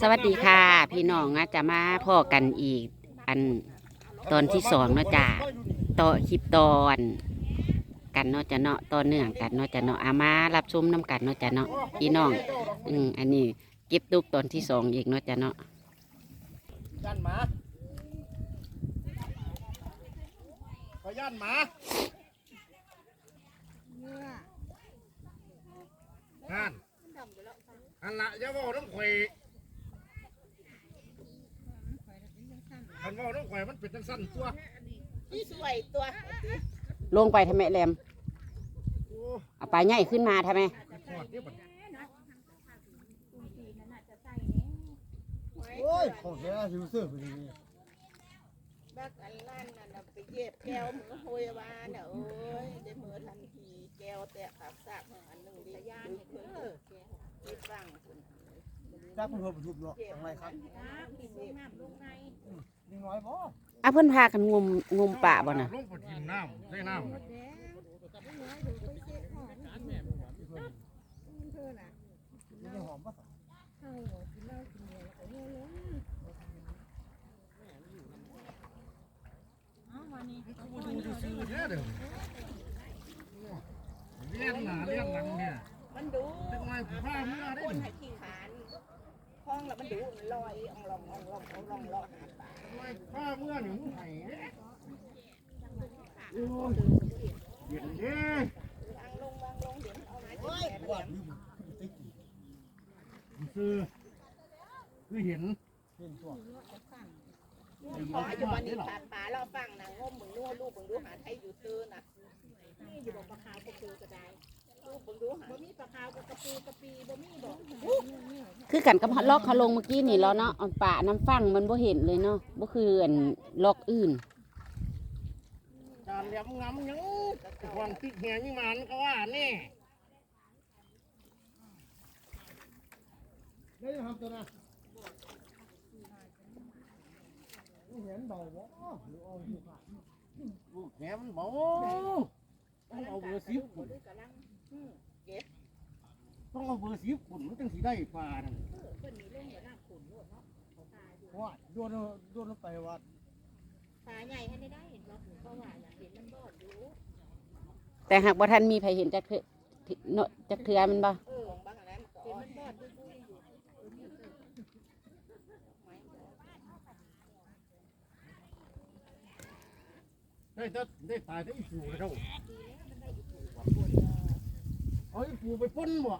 สวัสดีค่ะ พี่น้องนะจะมาพ่อกันอีก อันตอนที่สองเนาะจ้าต่อคลิปตอนกันเนาะจะเนาะต่อเนื่องกันเนาะจะเนาะอามารับชมน้ำกันเนาะจะเนาะพี่น้อง อืมอันนี้เก็บตุกตอนที่สองอีกเนาะจะเนาะย่านหมาขอย่านหมานั่นอันละอย่าเว่าน้ำข่อย คันเว่าน้ำข่อยมันเป็นจังสั้นตัวสวยตัวลงไปทำไมแรมโอ้เอาปลาใหญ่ขึ้นมาทำไมยทอดเนี่ยบัดโอ้ยของแท้หิวเสื้อพอดีบักอันนั่นน่ะน่ะไปเย็บแก้วมือโหยวานน่ะเอ้ยได้มือทันทีแก้วแตกปากสากอันหนึ่งดียานเพิ่นไปฟังคุณ จ้าเพิ่นเพิ่นทุบเนาะทางไรครับนี่น้ อยบ่อะเพิ่นพากันงมงมป่าบ่น่ะลงไปกินน้ำได้น้ำนี่หอมปะดูซื่อๆเนี่ยเดี๋ยวเลี้ยนหน้าเลี้ยนหลังเนี่ยมันดูเป็นไงผมว่าเมื่อได้คนดิให้องแล้วมันดูลอยอ่องลองอ่องลองอ่องลองลองหาปลาว่เมื่อหนึ่งไห้เนี่ยโอ้ยเย็นเด้วางลงวางลงเดี๋ยวเอาไม้แฉะว่ามาลืมติ๊กคือคือเห็นเห็นตัวขออยู่วันนี้ปลาปลาเราฟังนะง้มมึงนัวลูกมึงดูหาไทยอยู่ตื้อนะนี่อยู่บอกปลาขาวกระปูก็ได้ลูกมึงดูหาบ่มีปลาขาวกับกระปูกระปีบ่มีบอก คือกันกับล็อกเขาลงเมื่อกี้นี่แล้วเนาะเอาป่าน้ำฟังมันบ่เห็นเลยเนาะบ่คืออันล็อกอื่นการเลี้ยงงำยังความติดแหงยิ่งมันก็ว่าแน่ได้ทำตัวนะเห็นเบาบ่หรือเอาอยู่ค่ะลูกแหมันเบาต้องเอาเบอร์สิบ ขุนต้องเอาเบอร์สิบขุนมันจังสีได้ปลานั่นว่าโดนโดนไปว่าปลาใหญ่ให้ได้ได้เห็นบ่เพราะว่าอยากเห็นมันบอดอยู่แต่หากบ่ทันมีใครเห็นจักเทื่อเนาะจักเทื่อมันบ่เออบางอันนั้นเห็นมันบอดด้วยอยู่ได้ได้ได้ตายได้อีปูเลยเท่า กูไปป้นบ่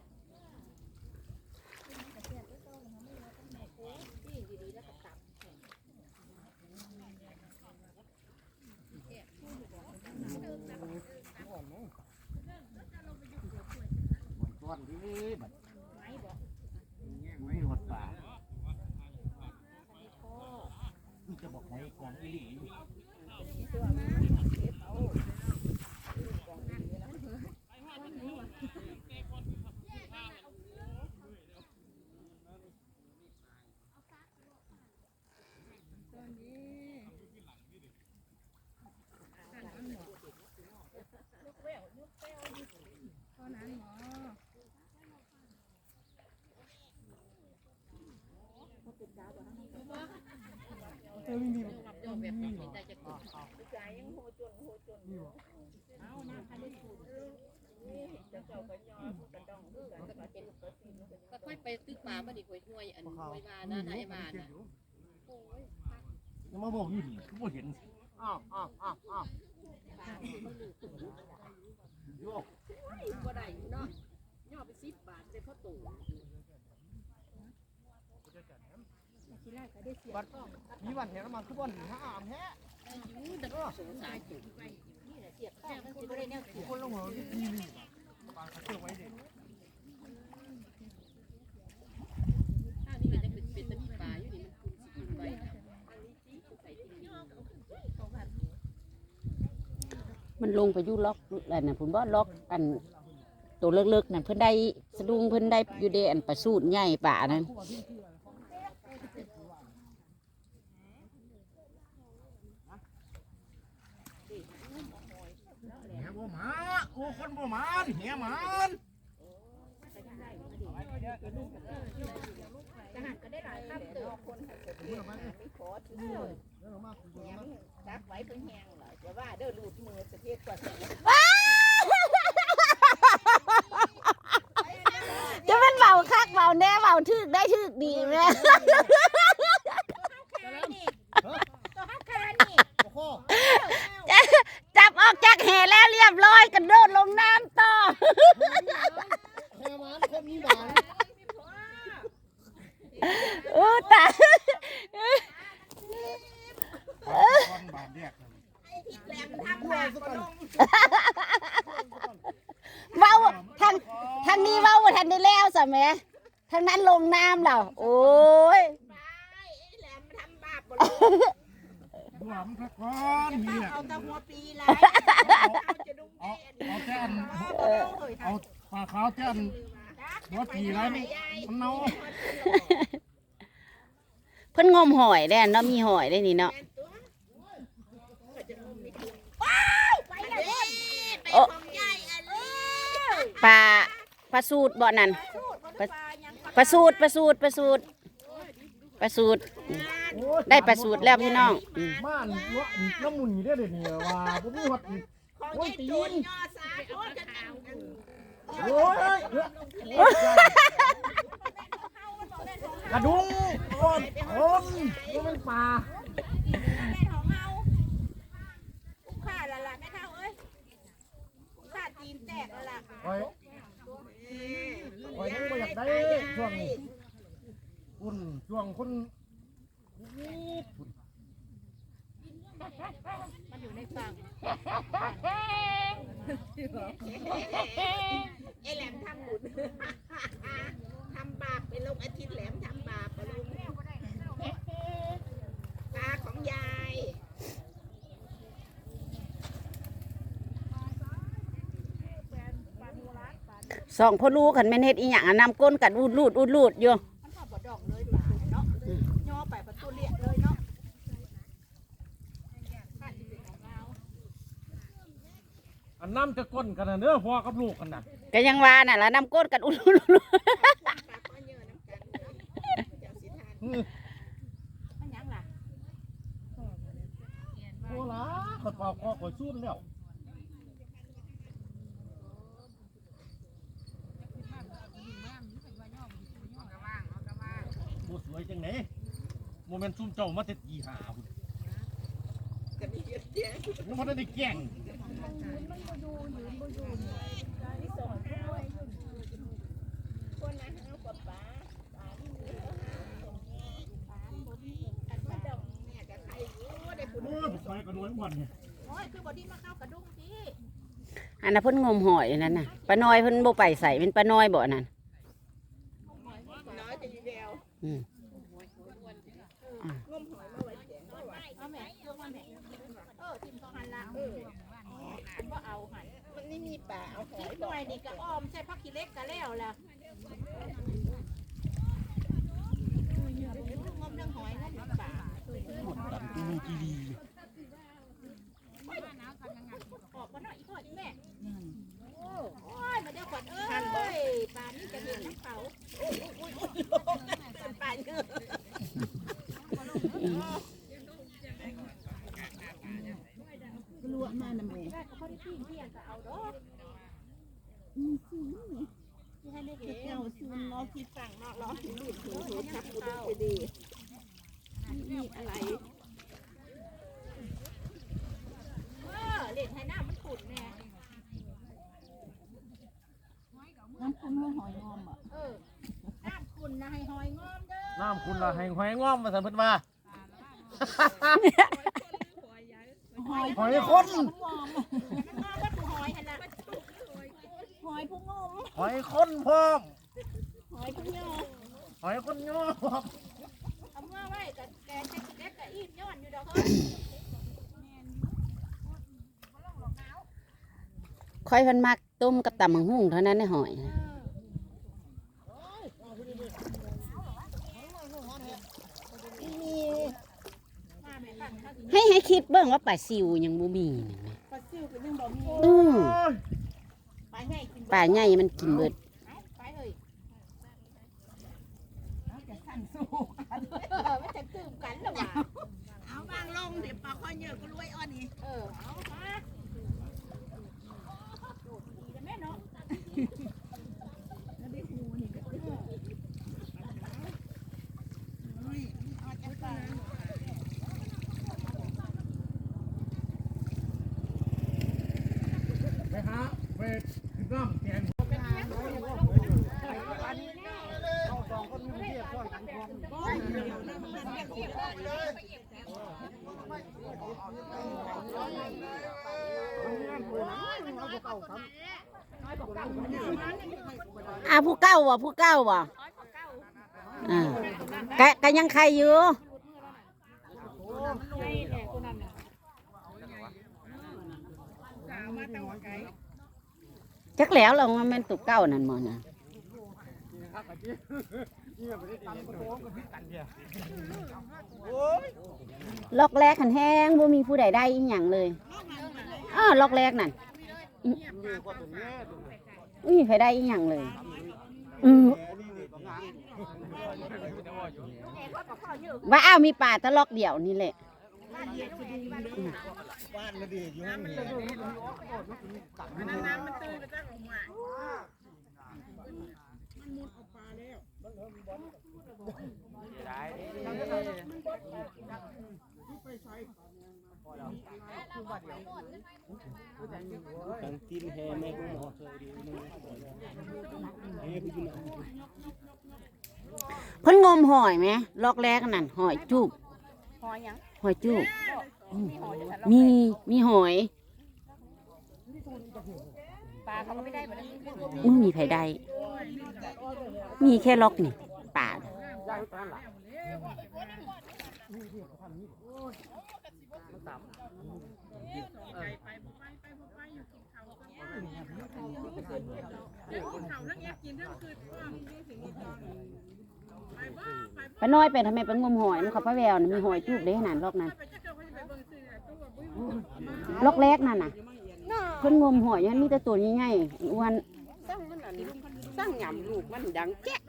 ก้อนดีบัดไม้บ่ไม้หดป่าจะบอกไม้กองอีหลี เออมีใจยังโหจนโหจนเอาน้ำพันได้สูดนี่จะเจ้าก็ยอมกระดองคือกันก็เป็นกระสีก็ค่อยไปตึกป่ามาดิค่อยห้วยอันห้วยมานะนายมาน่ะยังมาบอกอยู่ดิคือบ่เห็นอ้าวอ้าวอ้าวอ้าวโยกบ่ได้เนาะย่อไปสิบบาทเป็นพ่อตู่ บัดมีวันเห็นมันคือวันห้าอามแท้ยูดับสงสารจุเสียบข้าวมันสิบ่ได้แนวคนลงหัวที่ดีนี่ปางเชื่อไว้เด็กถ้านี่มันจะเป็นเป็นตะกี้ป่าอยู่นี่มันคุณสิกินไว้นะใส่ที่นี่มันลงไปยู่ล็อกอันน่ะผมว่าล็อกอันตัวเลิกๆนั่นเพิ่นได้สะดุ้งเพิ่นได้อยู่เดอันประสูตรใหญ่ป่านั้น แหบ่หมาโอ้คนบ่หมานแหหมาน ทหารก็ได้ คนหักเสร็จ ไม่ขอซื้อเดี๋ยวเรามาคุยแหกันงนะจับไว้เพิ่งแหงเหรอจะว่าเด้อลูดมือสะเทศกว่าสิจะเป็นเบาคักเบาแน่เบาทึกได้ทึกดีแม่ ตัวฮักคานี่ โอ้โห จับออกจากแห่แล้วเรียบร้อยกระโดดลงน้ำต่อ แค่มันคนมีหวาน อู้ตาย คนบาดเรียก แหลมทำบาปก็ลง เว้าทางทางนี้เว้าบ่ทันได้แล้วสะแหม่ทางนั้นลงน้ำแล้วโอ้ย ไปไอ้แหลมทำบาปก็ลง รวมสักคนนี่แหละเอาแตะหัวปีไรเอาจะดุ้งเอาแม่เอาแจ้นเออเอาปลาขาวแจ้นหัวปีแล้วมันมันเน่าเพิ่นงมหอยได้เนาะมีหอยได้นี่เนาะไปเลยไปของยายอันนี้ปลาปลาสูตรบ่นั่นปลายังปลาสูตรปลาสูตรปลาสูตรปลาสูตร ได้ปลาสูตรแล้วพี่น้องอืมบ้านวะน้ำมุนได้เดี๋ยวนี้ว่าผมมีหัดของยายโจนยอสาโคตรจะเอาโอ้ยกระดุงคนคนก็เป็นปลา แม่ของเฮาคุ้มค่าละล่ะแม่เท่าเอ้ยคุ้มค่าจีนแตกละล่ะ คอยคอยยังไม่อยากได้ช่วงนี้คุณช่วงคน มันอยู่ในฝั่งไอ้แหลมทำบุญทำบาปไปลงอาทิตย์แหลมทำบาปไปลงตาของยาย สองพ่อลูกขันแม่นเฮ็ดอีหยังอะนำก้นกันอูดลูดอูดลูดอยู่มันก็บ่ดอกเลยป่าเนาะย่อไปประตูเรียกเลยเนาะข้าสิเป็นของเราอันน้ำจะก้นกันนะเนื้อพ่อกับลูกกันนะก็ยังว่าน่ะแล้วนำก้นกันอูดลูดอูดลูดปลาก็เยอะน้ำกันเจ้าสิทานมันหยังล่ะโอ้ล่ะขดเป่าคอขอยสู้แล้วบ่สวยจังไหนโม เมนซุ่มเจ้ามาเต็ดอีหาพุ่นจะมีเยอะแยะยังบ่ได้แกล้งคนนะเอากับปลาปลาที่มีเอาหาส่งแง่ปลาบ่มีอันว่าดอกเนี่ยกับใครอยู่ได้ผู้โอ้ยบ่ไปกันน้อยวันเนี่ยโอ้ยคือบ่ที่มาเข้ากระดุมพี่อันนั้นเพิ่นงมหอยนั่นน่ะปลาน้อยเพิ่นบ่ไปใส่เป็นปลาน้อยบ่นั่นอยจะอยู่เดียว อืม งมหอยมาไว้แจงเอาไว้เอาแม่ยกมาแม่เออทิมเขาหันละเออบ่เอาหันมันไม่มีป่าเอา หอยหน่อยนี่ก็อ้อมใส่ผักขี้เล็กก็แล้วล่ะงมเรื่องหอยงมเรื่องป่าตันตูกีดี ออกมาหน่อยอีกคนแม่โอ้ยมาเดี๋ยวขวัญเอ้ยป่านี้จะเห็นน้ำเขาโอ้ยโอ้ยโอ้ยเป็นป่าเยอะกลัวมาหน่ะแม่เขาได้ปิ้งเพียงก็เอาดอกที่ให้ได้เห็นเจ้าซูนล้อคิดสั่งเนาะล้อถึงหลุดถึงถูทับกูดูไปดีนี่อะไรเออเล่นให้หน้ามันขุ่นแน่ น้ำคุ้มหอยงอมอะ เออน้ำขุ่นนะให้หอยงอมเด้อ น้ำคุณละแห่งหอยง้อมมาสั่นเพิ่นว่าหอยหอยคนมันงอมว่าผู้หอยหั่นน่ะหอยผู้งมหอยคนพร้อมหอยผู้ยอหอยคนง้อมเอาเมื่อไว้กับแกงจะกินเล็กกับอีมย้อนอยู่ดอกเฮ้ยค่อยเพิ่นมักต้มกับตำบักหุ่งเท่านั้นในหอย ให้ให้คิดเบิ่งว่าปลาซิวยังบ่มีนั่นหมปลาซิวก็ยังบ่มีปลาใหญ่กินปลาใหญ่มันกินเบิดไปเลยเอาแต่สั่นสู้กันเออมันจะตื่มกันหรอวะเอาวางลงเดี๋ยวปลาคอเยอะก็รวยอ่อนอีเออ ว่ะผู้เก้าว่ะอ่ากะกยังใครอยู่จักแล้วเรามันตุกเก้านั่นมอนะล็อกแรกขันแห้งบ่มีผู้ใดได้อีหยังเลยอ้าวล็อกแรกนั่นอืมไม่มีใครได้อีหยังเลย อืมว่าอ้าวมีป่าตะลอกเดี่ยวนี่แหละบ้านมาดีอยู่ห้องนี้เพิ่นงมหอยไหมลอกแรกนั่นหอยจูบหอยหยังหอยจูบมีหอยจะทะมีมีหอยปลาเขาก็ไม่ได้เหมือนกันไม่มีไผได้ มีแค่ล็อกนี่ป่าน่ะ ป้าน้อยไปทำไมไปงมหอยมันเขาป้าแววน่ะมีหอยจูบเลยขนาดล็อกนั้นล็อกแรกนั่นน่ะเพิ่นงมหอยมันมีแต่ตัวใหญ่ๆอ้วนสร้างมันอันสร้างหยำลูกมันดังแจ๊ะ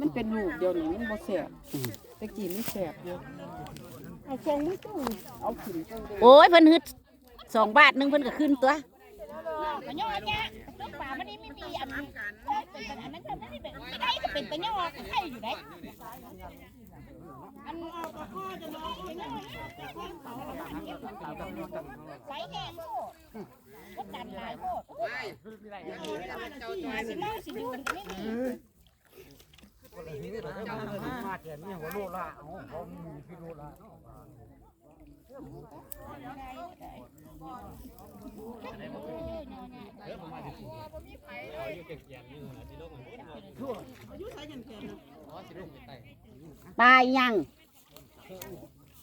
มันเป็นลูกเดียวนี่มันบ่แสบตะกี้มันแสบอยู่เอาฟองไม่ต้องเอาขึ้นฟองเดียวโอ้ยเพิ่นฮึดสองบาทหนึงเพิ่นก็ขึ้นตัวปลาย่อเนี่ยเรื่อง ปลามันนี่ไม่มีอันนั้เป็นอันนั้นก็ไม่ได้เป็นไม่ได้เป็นปลาย่อไข่อยู่ได้อันเอาปลาข้อจะน้องปลาย่อปลาข้อเขาไหลแหงโคตรก็ดันหลายโคตรสิเล่าสิดูมันไม่มีมาแก่นี่หัวโลละ เอาเขามีพี่โลละปลาอีหยัง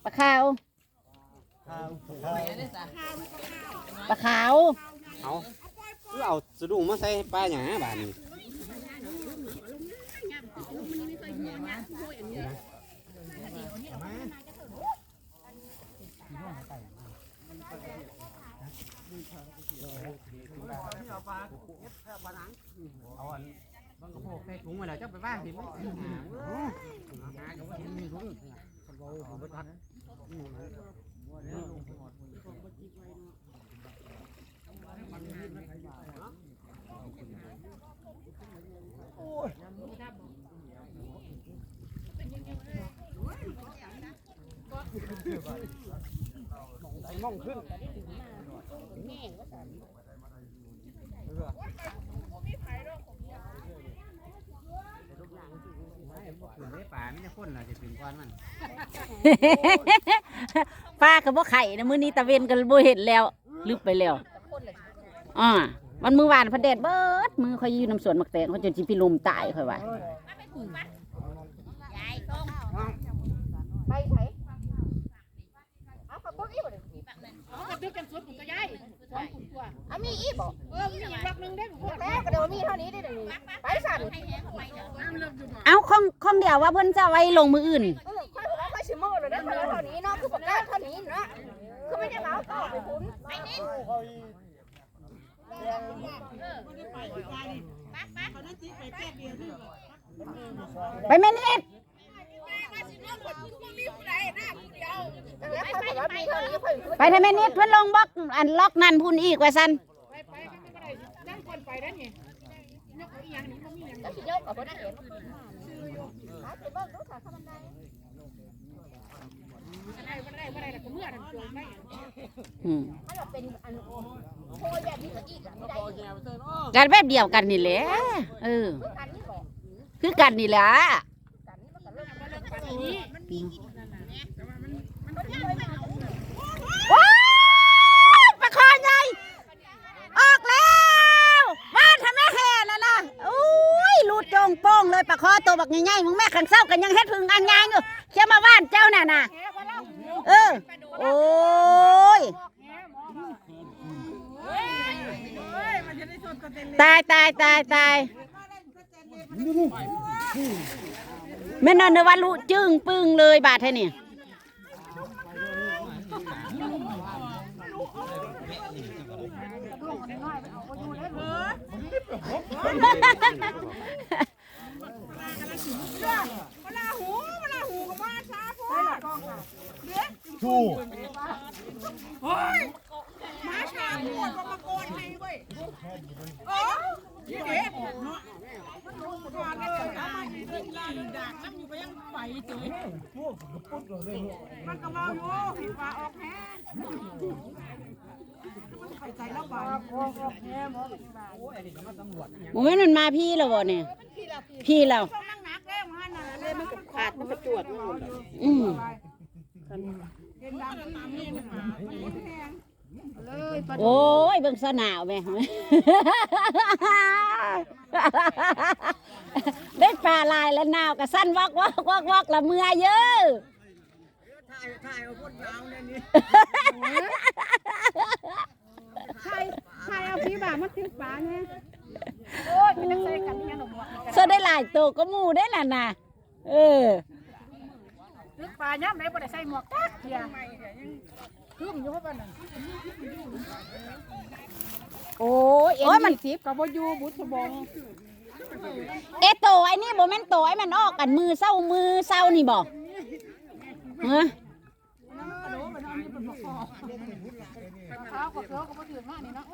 ปลาขาวปลาขาวเอาคือเอาสะดุ้งมาใส่ปลาหยังบาดนี้ เอาอันมันก็พกใส่ถุงไว้แล้วจ้าไปว่างเห็นไหมหาก็ว่าเห็นมีถุงเอาไปตัดขึ้นได้ป่าไม่ได้พ่นล่ะจะเป็นก้ อนมันปลากับบ่ไข่นะมื้อนี้ตะเวนก็บ่เห็นแล้วลึกไปแล้วอ่ามันมือวานเพันแดดเบิดมือเขาอยู่น้ำสวนมักแตงเขาจนสิพิลุมตายค่อยว่ายายต้องไปไสเอาปลาบึกอีบ่เด้เอากระดึกกันสุดผมก็ยายส องขุนตัวเอามีอีบ่เออมีอีกรักนึงได้บ่แล้วก็เดี๋ยวมีเท่านี้ได้เดี๋ยวนี้ไปสั่นเอาข้องข้องเดียวว่าเพิ่นจะเอาไว้ลงมืออื่นเออค่อยว่าค่อยสิมื้อเลยได้เท่านี้เนาะคือบ่กล้าเท่านี้เนาะคือไม่ได้เหมาต่อไปคุณไปนี่ไปแม่นิด ไปทำแม่นิดเพิ่นลงบล็อกอันล็อกนั่นพุ่นอีกว่าซั่นก็สิยกเอาบ่ได้เห็นหาสิเบิ่งดูค่ะข้ามันได้อืมถ้าเรแบบนี้ก็อีกอะไม่ได้อีกกันแบบเดียวกันนี่แหละเออ คือกันนี่แหละ กันนี่มันก็เริ่มมันเริ่มกันนี้มันมีกินนั่นน่ะมันมันย่างไปเอา ว้ายปลาคอใหญ่ออกแล้วบ้านทำแม่แห่ น่ะนะอุ้ยลูดจงโป้งเลยปลาคอตัวบักใหญ่ๆมึงแม่ขังเศร้ากันยังเฮ็ดพึ่งอันยางอยู่เชื่อมาบ้านเจ้าน่ะน่ะเออโอ้ยตายตายตายตายแม่นอนในวันลุจึงปึ้งเลยบาดเท่านี่สู้มาชาหมดมาโกนให้เว้ยโอ้ยเด็กเนาะมันก่อนเลยเอามาอีกเรื่องลาดักนั่งอยู่ไปยังไฟเฉยมันก็มองอยู่ผิดว่าออกแพ้ หมดโอ้ยมันมาพี่แล้วบ่เนี่ยพี่เราต้องนั่งนักแล้วมันน่ะเลยมันก็ขาดมันก็จวดมันหมดอืมเห็นดังที่นี่มันหามันแพงเลยโอ้ยเบิ่งสนาวแม่ได้ปลาลายแล้วนาวกับสั้นวอกวอกวอกวอกละเมื่อเยอะ ใช่ใช่เอาพี่บ่ามาซื้อปลาเนี่ยโอ้ยมันจะใส่กันยังหนุ่มอะเสได้หลายตัวก็หมูได้น่ะนะเออนึกปลาย่ำไหนบ่ได้ใส่หมวกตักเทียขึ้นอยู่เพราะว่านั่นโอ้ยเอ็โอ้ยนมันยี่สิบกับวายูบุษบงเอะโตไอ้นี่บ่แม่นโตไอ้มันออกกันมือเศร้ามือเศร้านี่บ่เฮ้ย ข้าวกับเกลือก็บ่ถือมากนี่เนาะ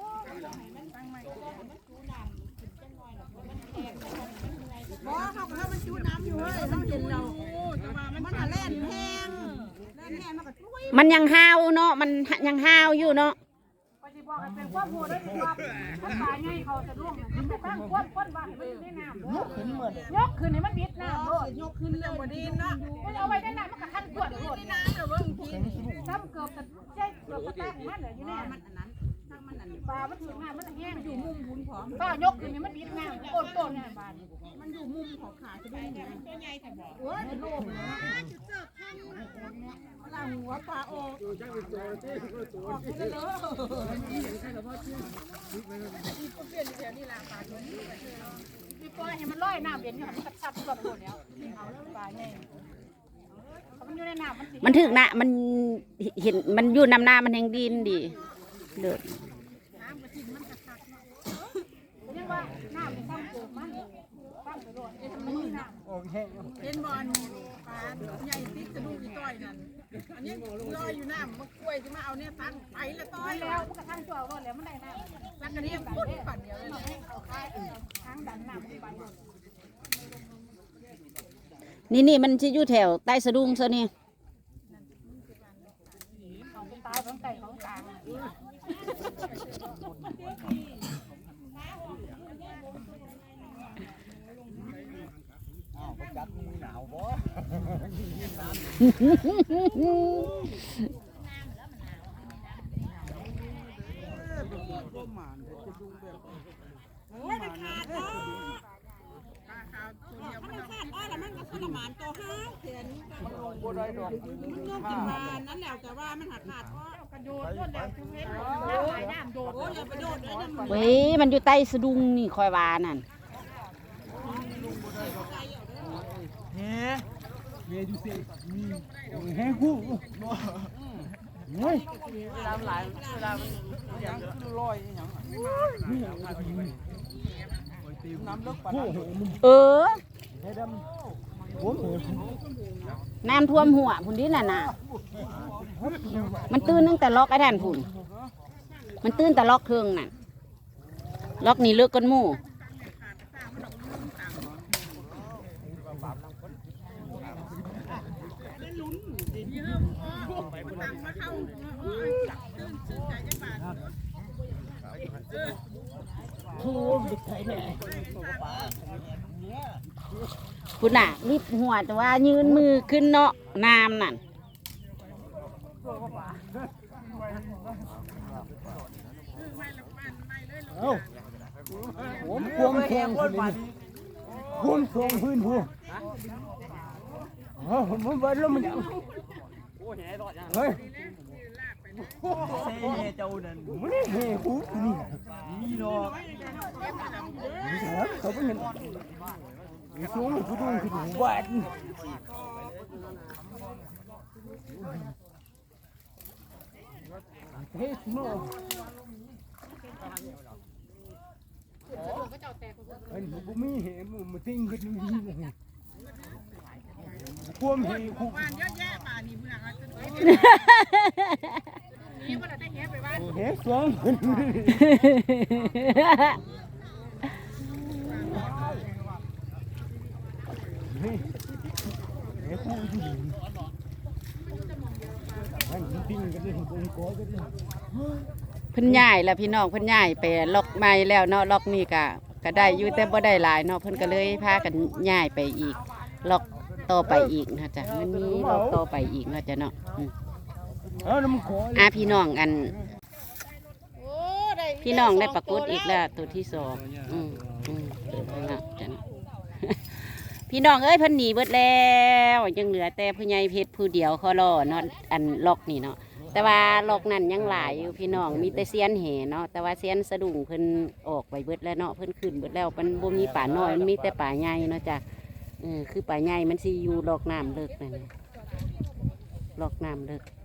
บ่เขาก็มันจูน้ำอยู่เว้ยต้องเห็นเรามันน่ะแล่นแพงแล่นแพงมันก็ตุ้ยมันยังห้าวเนาะมันยังห้าวอยู่เนาะ สิบอกให้เป็นความโหดได้สิว่าถ้าตายง่ายเขาจะร่วงมันจะตั้งควบก้นว่าให้มันอยู่ในน้ำยกขึ้นเหมือนยกขึ้นให้มันบิดน้ำโลดยกขึ้นเรื่องบดีเนาะมันเอาไว้ได้น้ำมันก็ทันกวดโลดน้ำเกือบจะใช่เกือบกระแทกมันน่ะอยู่ในมันอันนั้นทางมันอัน ปลามันถึงน้ำมันแห้งอยู่มุมบุญพร้อมป้ายกขึ้นให้มันบิดน้ำโอนโตนเนี่ยบาดมันอยู่มุมของขาจะได้เนี่ยตัวใหญ่แต่บ่โอ้ยโลกนะลาหัวปลาออกออกไปเลยพี่ปล่อยให้มันลอยน้ำเย็นอยู่หันมันก็ซับกับตัวแล้วเอาแล้วปลาใหญ่เขามันอยู่ในน้ำมันสิมันถึกนะมันเห็นมันอยู่นำหน้ามันแห่งดินดีเลิศยังว่าน้ำมันซ้ำเกิดมันซ้ำไปโดนเอ็นมัน มีน้ำโอเคเห็นบอลปลาใหญ่ติดกระดูกอีต้อยนั่นอันนี้ลอยอยู่น้ำมันกล้วยจะมาเอาเนี่ยตั้งไปแล้วต้อยแล้วมันก็ทั้งตัวรอดแล้วมันได้น้ำแล้วก็เนี่ยพุ่นปั่นเดียวเลยเอาค่ายทางดันน้ำไปนี่นี่มันจะอยู่แถวใต้สะดุ้งซะนี่ โอ้ยอย่าไปโดดเลยนั่นมันเว้ยมันอยู่ใต้สะดุ้งนี่คอยวานั่น เฮ้เฮ้ดูสิมีแห้งคู่บ่เฮ้ยเวลาหลายเวลามันอย่างลอยอย่างน้ำลึกปานนั้นเออให้ดำโอ้โหน้ำท่วมหัวพุ่นดิน่ะน่ะมันตื้นตั้งแต่ล็อกไอ้ท่านพุ่นมันตื้นแต่ล็อกเครื่องน่ะล็อกนี่เลือกกันมู่ ตังมาเข้า คุณน่ะรีบหัวแต่ว่ายืนมือขึ้นเนาะน้ำนั่นเอ้าผมควงแข่งคนนี้ควงทรงพื้นหัวเออผมผมเบิดแล้วมันยังเฮ้ย เซ่เจ้านั่นมันนี่เฮ้กูนี่นี่ดอกนี่เหรอเขาไม่เห็นมีสูงกูดูกูดูบ้านเฮ้ยโน่อันนี้ผมมีเหตุมันมาติ้งกันอยู่นี่เลยความเหตุคุกบ้านเยอะแยะป่านี่เมืองอะจนไปนี่ว่าเราได้แง่ไปบ้านเหตุสองคนเฮ้ยเหตุคุกอยู่นี่อันนี้ติ้งกันเลยผมขอกันเลยเพิ่นย้ายแล้วพี่น้องเพิ่นย้ายไปล็อกใหม่แล้วเนาะล็อกนี่ก็ก็ได้อยู่แต่บ่ได้หลายเนาะเพิ่นก็เลยพากันย้ายไปอีกล็อกต่อไปอีกนะจ๊ะมันมีล็อกต่อไปอีกนะจ๊ะเนาะอืม อาน้ำขอเลยอะพี่น้องอัน พี่น้องได้ปรากฏอีกแล้วตัวที่สองอืมอืมนั่นล่ะจ้ะเนาะพี่น้องเอ้ยเพิ่นหนีเบิดแล้วยังเหลือแต่ผู้ใหญ่เพชรผู้เดียวเขารอเนาะอันล็อกนี่เนาะแต่ว่าล็อกนั่นยังหลายอยู่พี่น้องมีแต่เสียนเหเนาะแต่ว่าเสียนสะดุ้งเพิ่นออกไปเบิดแล้วเนาะเพิ่นขึ้นเบิดแล้วมันบ่มีป่าน้อยมันมีแต่ป่าใหญ่เนาะจ้ะเออคือป่าใหญ่มันสิอยู่ล็อกน้ำเลิกนั่นน่ะล็อกน้ำเลิกอืม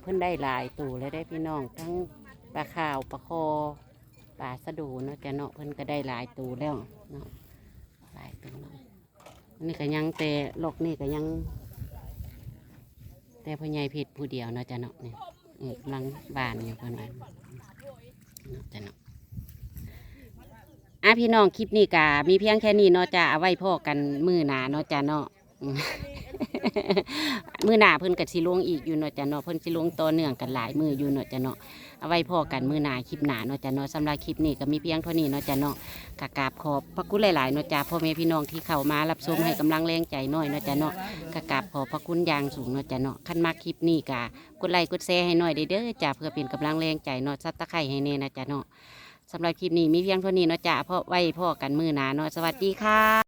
เพิ่นได้หลายตัวเลยได้พี่น้องทั้งปลาขาวปลาคอปลาสะดูเนาะจะเนาะเพิ่นก็ได้หลายตัวแล้วเนาะหลายตัวเนาะนี่ก็ยังแต่ลอกนี่ก็ยัง แต่พ่อใหญ่เพชรผู้เดียวเนาะจะเนาะนี่กำลังบานอยู่เพิ่นว่าเนาะจะเนาะอะพี่น้องคลิปนี้กะมีเพียงแค่นี้เนาะจะเอาไว้พ่อกันมือหนาเนาะจะเนาะ มือหนาเพิ่นกับสิลงอีกอยู่เนาะจ้ะเนาะเพิ่นสิลงต่อเนื่องกันหลายมืออยู่เนาะจ้ะเนาะเอาไว้พอกันมือหนาคลิปหนาเนาะจ้ะเนาะสำหรับคลิปนี้ก็มีเพียงเท่านี้เนาะจ้ะเนาะกกราบขอบพระคุณหลายๆเนาะจ้ะพ่อแม่พี่น้องที่เข้ามารับชมให้กำลังแรงใจน่อยเนาะจ้ะเนาะกกราบขอบพระคุณอย่างสูงเนาะจ้ะเนาะคันมากคลิปนี้กะกดไลค์กดแชร์ให้หน่อยเด้อเด้อจ้ะเพื่อเป็นกำลังแรงใจเนาะซับตะไคร้ให้แน่นะจ้ะเนาะสำหรับคลิปนี้มีเพียงเท่านี้เนาะจ้ะเพราะไว้พ่อกันมือหนาเนาะสวัสดีค่ะ